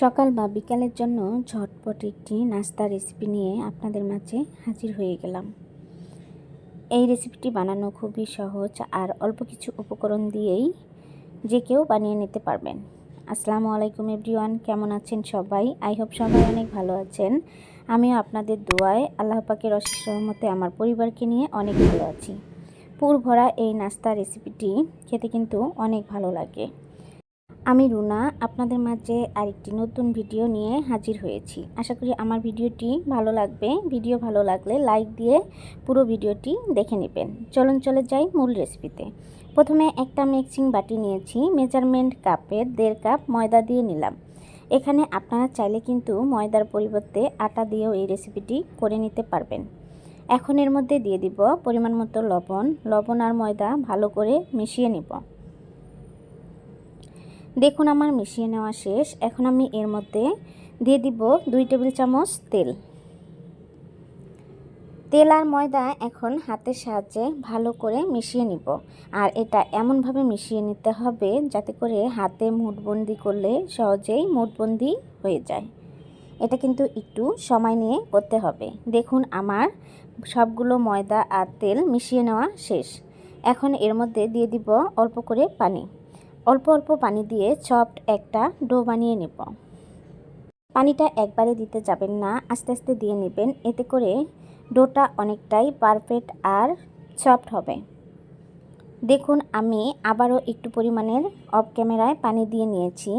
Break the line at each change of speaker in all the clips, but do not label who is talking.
সকাল বা বিকালের জন্য ঝটপট একটি নাস্তা রেসিপি নিয়ে আপনাদের মাঝে হাজির হয়ে গেলাম। এই রেসিপিটি বানানো খুবই সহজ আর অল্প কিছু উপকরণ দিয়েই যে কেউ বানিয়ে নিতে পারবেন। আসসালামু আলাইকুম এভরিওয়ান কেমন আছেন সবাই? আই হোপ সবাই অনেক ভালো আছেন। আমিও আপনাদের দোয়ায় আল্লাহ পাকের অশেষ রহমতে আমার পরিবারকে নিয়ে অনেক ভালো আছি। পুর ভরা এই নাস্তা রেসিপিটি খেতে কিন্তু অনেক ভালো লাগে। আমি রুনা, আপনাদের মাঝে আরেকটি নতুন ভিডিও নিয়ে হাজির হয়েছি। আশা করি আমার ভিডিওটি ভালো লাগবে। ভিডিও ভালো লাগলে লাইক দিয়ে পুরো ভিডিওটি দেখে নেবেন। চলুন চলে যাই মূল রেসিপিতে। প্রথমে একটা মিক্সিং বাটি নিয়েছি, মেজারমেন্ট কাপের দেড় কাপ ময়দা দিয়ে নিলাম। এখানে আপনারা চাইলে কিন্তু ময়দার পরিবর্তে আটা দিয়েও এই রেসিপিটি করে নিতে পারবেন। এখন এর মধ্যে দিয়ে দিব পরিমাণ মতো লবণ। লবণ আর ময়দা ভালো করে মিশিয়ে নিব। দেখুন আমার মিশিয়ে নেওয়া শেষ। এখন আমি এর মধ্যে দিয়ে দিব দুই টেবিল চামচ তেল। তেল আর ময়দা এখন হাতের সাহায্যে ভালো করে মিশিয়ে নিব। আর এটা এমনভাবে মিশিয়ে নিতে হবে যাতে করে হাতে মুঠবন্দি করলে সহজেই মুঠবন্দি হয়ে যায়। এটা কিন্তু একটু সময় নিয়ে করতে হবে। দেখুন আমার সবগুলো ময়দা আর তেল মিশিয়ে নেওয়া শেষ। এখন এর মধ্যে দিয়ে দিব অল্প করে পানি। অল্প অল্প পানি দিয়ে সফট একটা ডো বানিয়ে নেব। পানিটা একবারে দিতে যাবেন না, আস্তে আস্তে দিয়ে নেবেন। এতে করে ডোটা অনেকটাই পারফেক্ট আর সফট হবে। দেখুন, আমি আবারও একটু পরিমাণের অফ ক্যামেরায় পানি দিয়ে নিয়েছি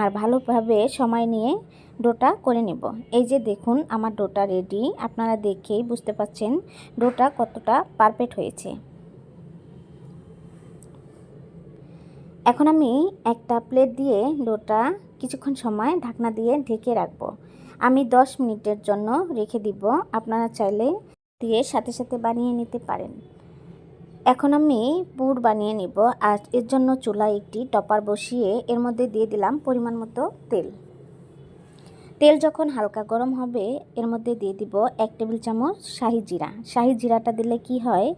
আর ভালোভাবে সময় নিয়ে ডোটা করে নেব। এই যে দেখুন, আমার ডোটা রেডি আপনারা দেখেই বুঝতে পাচ্ছেন ডোটা কতটা পারফেক্ট হয়েছে। এখন আমি একটা প্লেট দিয়ে ডোটা কিছুক্ষণ সময় ঢাকনা দিয়ে ঢেকে রাখব। আমি 10 মিনিটের জন্য রেখে দিব। আপনারা চাইলে দিয়ে সাথে সাথে বানিয়ে নিতে পারেন। এখন আমি পুর বানিয়ে নিব। আর এর জন্য চুলায় একটি টপার বসিয়ে এর মধ্যে দিয়ে দিলাম পরিমাণ মতো তেল। তেল যখন হালকা গরম হবে, এর মধ্যে দিয়ে দিব এক টেবিল চামচ শাহি জিরা। শাহি জিরাটা দিলে কি হয়?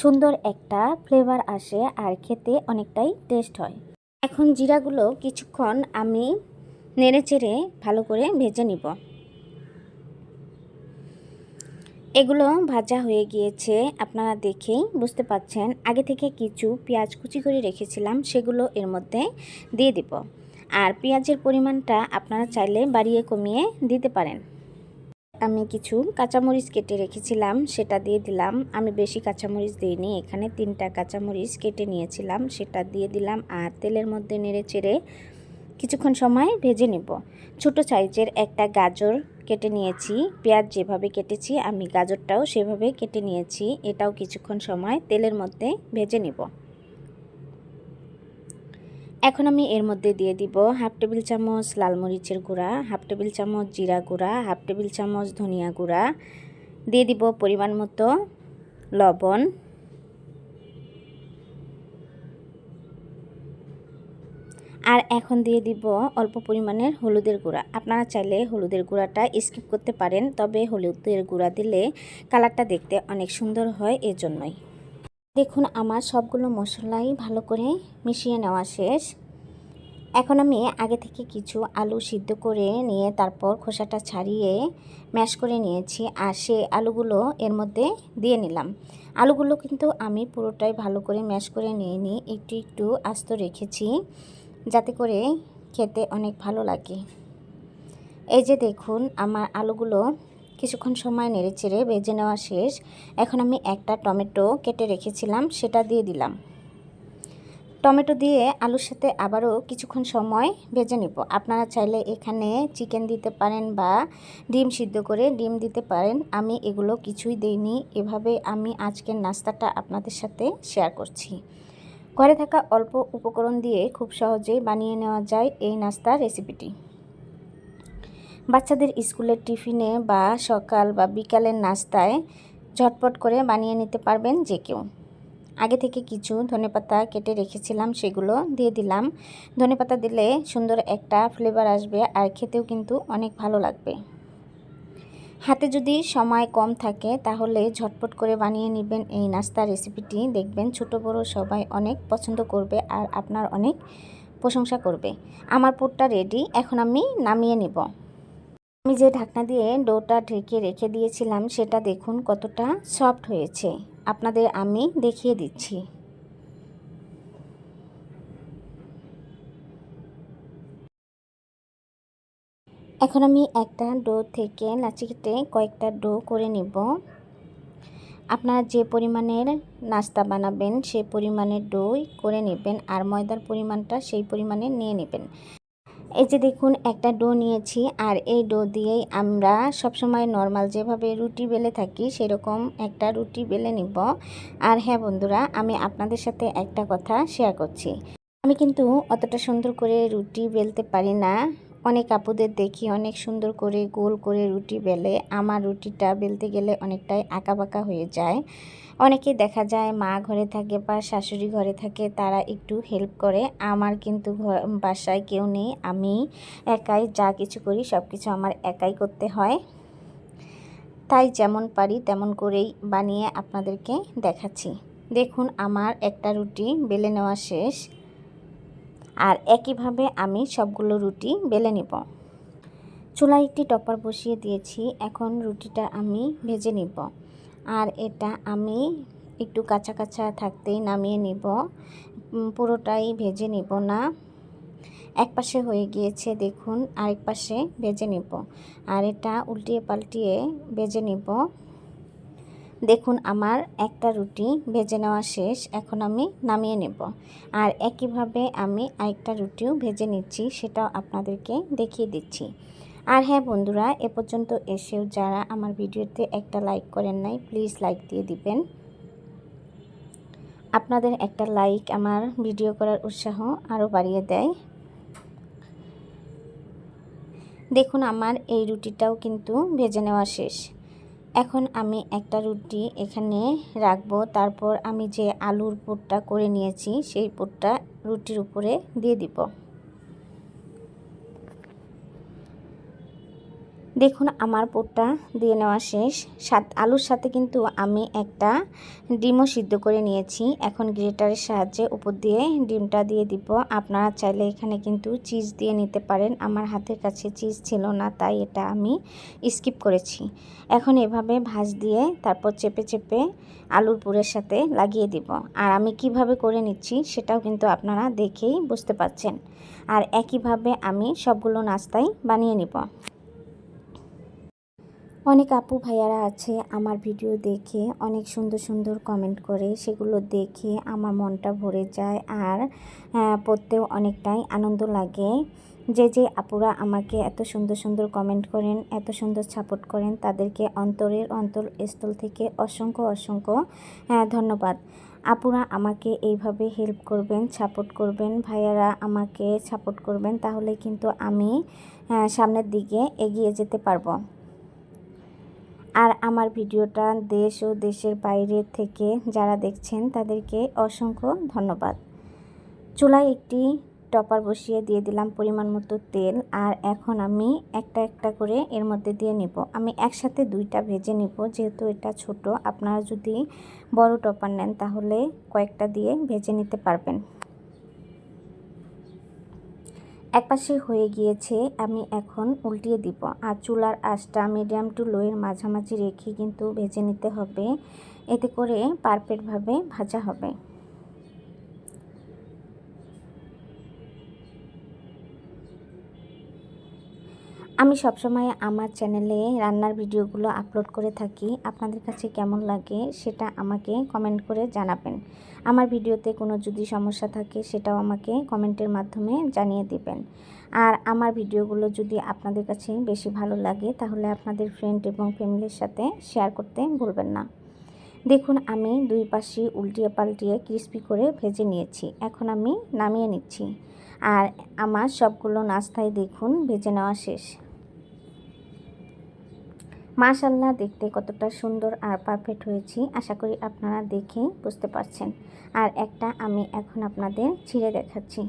সুন্দর একটা ফ্লেভার আসে আর খেতে অনেকটাই টেস্ট হয়। এখন জিরাগুলো কিছুক্ষণ আমি নেড়ে চেড়ে ভালো করে ভেজে নিব। এগুলো ভাজা হয়ে গিয়েছে, আপনারা দেখেই বুঝতে পাচ্ছেন। আগে থেকে কিছু পেঁয়াজ কুচি করে রেখেছিলাম, সেগুলো এর মধ্যে দিয়ে দিব। আর পেঁয়াজের পরিমাণটা আপনারা চাইলে বাড়িয়ে কমিয়ে দিতে পারেন। আমি কিছু কাঁচামরিচ কেটে রেখেছিলাম, সেটা দিয়ে দিলাম। আমি বেশি কাঁচামরিচ দিইনি, এখানে তিনটা কাঁচামরিচ কেটে নিয়েছিলাম, সেটা দিয়ে দিলাম আর তেলের মধ্যে নেড়ে চেড়ে কিছুক্ষণ সময় ভেজে নেব। ছোট সাইজের একটা গাজর কেটে নিয়েছি, পেঁয়াজ যেভাবে কেটেছি, আমি গাজরটাও সেভাবে কেটে নিয়েছি, এটাও কিছুক্ষণ সময় তেলের মধ্যে ভেজে নেব। এখন আমি এর মধ্যে দিয়ে দিব হাফ টেবিল চামচ লাল মরিচের গুঁড়া, হাফ টেবিল চামচ জিরা গুঁড়া, হাফ টেবিল চামচ ধনিয়া গুঁড়া। দিয়ে দিব পরিমাণ মতো লবণ। আর এখন দিয়ে দিব অল্প পরিমাণের হলুদের গুঁড়া। আপনারা চাইলে হলুদের গুঁড়াটা স্কিপ করতে পারেন, তবে হলুদের গুঁড়া দিলে কালারটা দেখতে অনেক সুন্দর হয় এজন্যই। দেখুন, আমার সবগুলো মশলাই ভালো করে মিশিয়ে নেওয়া শেষ। এখন আমি আগে থেকে কিছু আলু সিদ্ধ করে নিয়ে তারপর খোসাটা ছাড়িয়ে ম্যাশ করে নিয়েছি আর সে আলুগুলো এর মধ্যে দিয়ে নিলাম। আলুগুলো কিন্তু আমি পুরোটাই ভালো করে ম্যাশ করে নিয়ে নিই একটু একটু আস্ত রেখেছি যাতে করে খেতে অনেক ভালো লাগে। এই যে দেখুন, আমার আলুগুলো কিছুক্ষণ সময় নেড়ে চেড়ে নেওয়া শেষ। এখন আমি একটা টমেটো কেটে রেখেছিলাম, সেটা দিয়ে দিলাম। টমেটো দিয়ে আলুর সাথে আবারও কিছুক্ষণ সময় ভেজে নেব। আপনারা চাইলে এখানে চিকেন দিতে পারেন বা ডিম সিদ্ধ করে ডিম দিতে পারেন। আমি এগুলো কিছুই দিইনি। এভাবে আমি আজকের নাস্তাটা আপনাদের সাথে শেয়ার করছি। ঘরে থাকা অল্প উপকরণ দিয়ে খুব সহজেই বানিয়ে নেওয়া যায় এই নাস্তার রেসিপিটি। বাচ্চাদের স্কুলের টিফিনে বা সকাল বা বিকালের নাস্তায় ঝটপট করে বানিয়ে নিতে পারবেন যে কেউ। আগে থেকে কিছু ধনেপাতা কেটে রেখেছিলাম, সেগুলো দিয়ে দিলাম। ধনেপাতা দিলে সুন্দর একটা ফ্লেভার আসবে আর খেতেও কিন্তু অনেক ভালো লাগবে। হাতে যদি সময় কম থাকে, তাহলে ঝটপট করে বানিয়ে নেবেন এই নাস্তা রেসিপিটি দেখবেন ছোট বড় সবাই অনেক পছন্দ করবে আর আপনার অনেক প্রশংসা করবে। আমার পুরটা রেডি এখন আমি নামিয়ে নিব। আমি যে ঢাকনা দিয়ে ডোটা ঢেকে রেখে দিয়েছিলাম, সেটা দেখুন কতটা সফট হয়েছে। আপনাদের আমি দেখিয়ে দিচ্ছি। এখন আমি একটা ডো থেকে লাচি কেটে কয়েকটা ডো করে নিব। আপনারা যে পরিমাণের নাস্তা বানাবেন সেই পরিমাণের ডোই করে নেবেন, আর ময়দার পরিমাণটা সেই পরিমাণে নিয়ে নেবেন। এই যে দেখুন, একটা ডো নিয়েছি আর এই ডো দিয়েই আমরা সবসময় নর্মাল যেভাবে রুটি বেলে থাকি সেরকম একটা রুটি বেলে নিব। আর হ্যাঁ বন্ধুরা, আমি আপনাদের সাথে একটা কথা শেয়ার করছি। আমি কিন্তু অতটা সুন্দর করে রুটি বেলতে পারি না। অনেক আপুদের দেখি অনেক সুন্দর করে গোল করে রুটি বেলে। আমার রুটিটা বেলতে গেলে অনেকটাই আঁকা বাঁকা হয়ে যায়। অনেকে দেখা যায় মা ঘরে থাকে বা শাশুড়ি ঘরে থাকে, তারা একটু হেল্প করে। আমার কিন্তু বাসায় কেউ নেই, আমি একাই যা কিছু করি সব কিছু আমার একাই করতে হয়। তাই যেমন পারি তেমন করেই বানিয়ে আপনাদেরকে দেখাচ্ছি। দেখুন, আমার একটা রুটি বেলে নেওয়া শেষ। আর একইভাবে আমি সবগুলো রুটি বেলে নিব। চুলায় একটি টপার বসিয়ে দিয়েছি, এখন রুটিটা আমি ভেজে নিব। আর এটা আমি একটু কাঁচা কাঁচা থাকতেই নামিয়ে নিব। পুরোটাই ভেজে নিব না। এক পাশে হয়ে গিয়েছে, দেখুন, আরেক পাশে ভেজে নিব। আর এটা উল্টিয়ে পাল্টিয়ে ভেজে নিব। দেখুন, আমার একটা রুটি ভেজে নেওয়া শেষ, এখন আমি নামিয়ে নেব। আর একইভাবে আমি আরেকটা রুটিও ভেজে নিচ্ছি, সেটাও আপনাদেরকে দেখিয়ে দিচ্ছি। আর হ্যাঁ বন্ধুরা, এ পর্যন্ত এসেও যারা আমার ভিডিওতে একটা লাইক করেন নাই প্লিজ লাইক দিয়ে দিবেন। আপনাদের একটা লাইক আমার ভিডিও করার উৎসাহ আরও বাড়িয়ে দেয়। দেখুন, আমার এই রুটিটাও কিন্তু ভেজে নেওয়া শেষ। এখন আমি একটা রুটি এখানে রাখব, তারপর আমি যে আলুর পুরটা করে নিয়েছি, সেই পুরটা রুটির উপরে দিয়ে দিব। দেখুন, আমার পোটটা দিয়ে নেওয়া শেষ। সাত আলুর সাথে কিন্তু আমি একটা ডিমও সিদ্ধ করে নিয়েছি। এখন গ্রেটারের সাহায্যে উপর দিয়ে ডিমটা দিয়ে দিব। আপনারা চাইলে এখানে কিন্তু চিজ দিয়ে নিতে পারেন। আমার হাতের কাছে চিজ ছিল না, তাই এটা আমি স্কিপ করেছি। এখন এভাবে ভাজ দিয়ে তারপর চেপে চেপে আলুর পুরের সাথে লাগিয়ে দিব। আর আমি কীভাবে করে নিচ্ছি সেটাও কিন্তু আপনারা দেখেই বুঝতে পাচ্ছেন আর একইভাবে আমি সবগুলো নাস্তাই বানিয়ে নিব। অনেক আপু ভাইয়ারা আছে আমার ভিডিও দেখে, অনেক সুন্দর সুন্দর কমেন্ট করে, সেগুলো দেখে আমার মনটা ভরে যায় আর পড়তেও অনেকটাই আনন্দ লাগে। যে যে আপুরা আমাকে এত সুন্দর সুন্দর কমেন্ট করেন, এত সুন্দর সাপোর্ট করেন, তাদেরকে অন্তরের অন্তরস্থল থেকে অসংখ্য অসংখ্য ধন্যবাদ। আপুরা আমাকে এইভাবে হেল্প করবেন সাপোর্ট করবেন, ভাইয়ারা আমাকে সাপোর্ট করবেন, তাহলে কিন্তু আমি সামনের দিকে এগিয়ে যেতে পারব। আর আমার ভিডিওটা দেশ ও দেশের বাইরে থেকে যারা দেখছেন, তাদেরকে অসংখ্য ধন্যবাদ। চুলায় একটি টপার বসিয়ে দিয়ে দিলাম পরিমাণ মতো তেল, আর এখন আমি একটা একটা করে এর মধ্যে দিয়ে নিব। আমি একসাথে দুইটা ভেজে নিব, যেহেতু এটা ছোট। আপনারা যদি বড় টপার নেন, তাহলে কয়েকটা দিয়ে ভেজে নিতে পারবেন। একপাশে হয়ে গিয়েছে, আমি এখন উল্টিয়ে দিব। আর চুলার আঁচটা মিডিয়াম টু লোয়ের মাঝামাঝি রেখে কিন্তু ভেজে নিতে হবে। এতে করে পারফেক্টভাবে ভাজা হবে। আমি সবসময় আমার চ্যানেলে রান্নার ভিডিওগুলো আপলোড করে থাকি। আপনাদের কাছে কেমন লাগে সেটা আমাকে কমেন্ট করে জানাবেন। আমার ভিডিওতে কোনো যদি সমস্যা থাকে সেটাও আমাকে কমেন্টের মাধ্যমে জানিয়ে দিবেন। আর আমার ভিডিওগুলো যদি আপনাদের কাছে বেশি ভালো লাগে তাহলে আপনাদের ফ্রেন্ড এবং ফ্যামিলির সাথে শেয়ার করতে ভুলবেন না। দেখুন, আমি দুই পাশে উল্টিয়ে পাল্টিয়ে ক্রিস্পি করে ভেজে নিয়েছি। এখন আমি নামিয়ে নিচ্ছি। আর আমার সবগুলো নাস্তায় দেখুন ভেজে নেওয়া শেষ। মাশাল্লাহ দেখতে কতটা সুন্দর আর পারফেক্ট হয়েছি, আশা করি আপনারা দেখে বুঝতে পারছেন। আর একটা আমি এখন আপনাদের ছিঁড়ে দেখাচ্ছি।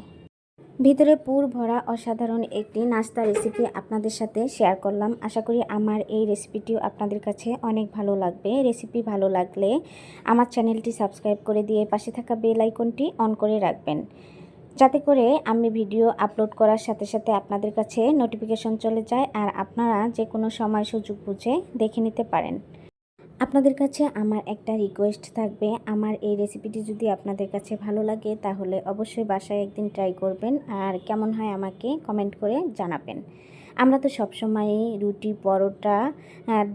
ভিতরে পুর ভরা অসাধারণ একটি নাস্তা রেসিপি আপনাদের সাথে শেয়ার করলাম। আশা করি আমার এই রেসিপিটিও আপনাদের কাছে অনেক ভালো লাগবে। রেসিপি ভালো লাগলে আমার চ্যানেলটি সাবস্ক্রাইব করে দিয়ে পাশে থাকা বেল আইকনটি অন করে রাখবেন। যাতে করে আমি ভিডিও আপলোড করার সাথে সাথে আপনাদের কাছে নোটিফিকেশন চলে যায় আর আপনারা যে কোনো সময় সুযোগ বুঝে দেখে নিতে পারেন। আপনাদের কাছে আমার একটা রিকোয়েস্ট থাকবে। আমার এই রেসিপিটি যদি আপনাদের কাছে ভালো লাগে, তাহলে অবশ্যই বাসায় একদিন ট্রাই করবেন আর কেমন হয় আমাকে কমেন্ট করে জানাবেন। আমরা তো সবসময়ই রুটি, পরোটা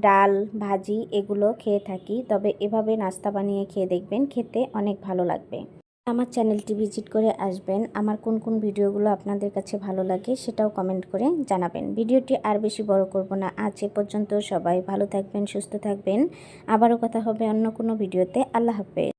ডাল, ভাজি এগুলো খেয়ে থাকি, তবে এভাবে নাস্তা বানিয়ে খেয়ে দেখবেন, খেতে অনেক ভালো লাগবে। আমার চ্যানেলটি ভিজিট করে আসবেন। আমার কোন কোন ভিডিওগুলো আপনাদের কাছে ভালো লাগে সেটাও কমেন্ট করে জানাবেন। ভিডিওটি আর বেশি বড় করব না। আজ এ পর্যন্ত সবাই ভালো থাকবেন, সুস্থ থাকবেন। আবারও কথা হবে অন্য কোনো ভিডিওতে। আল্লাহ হাফেজ।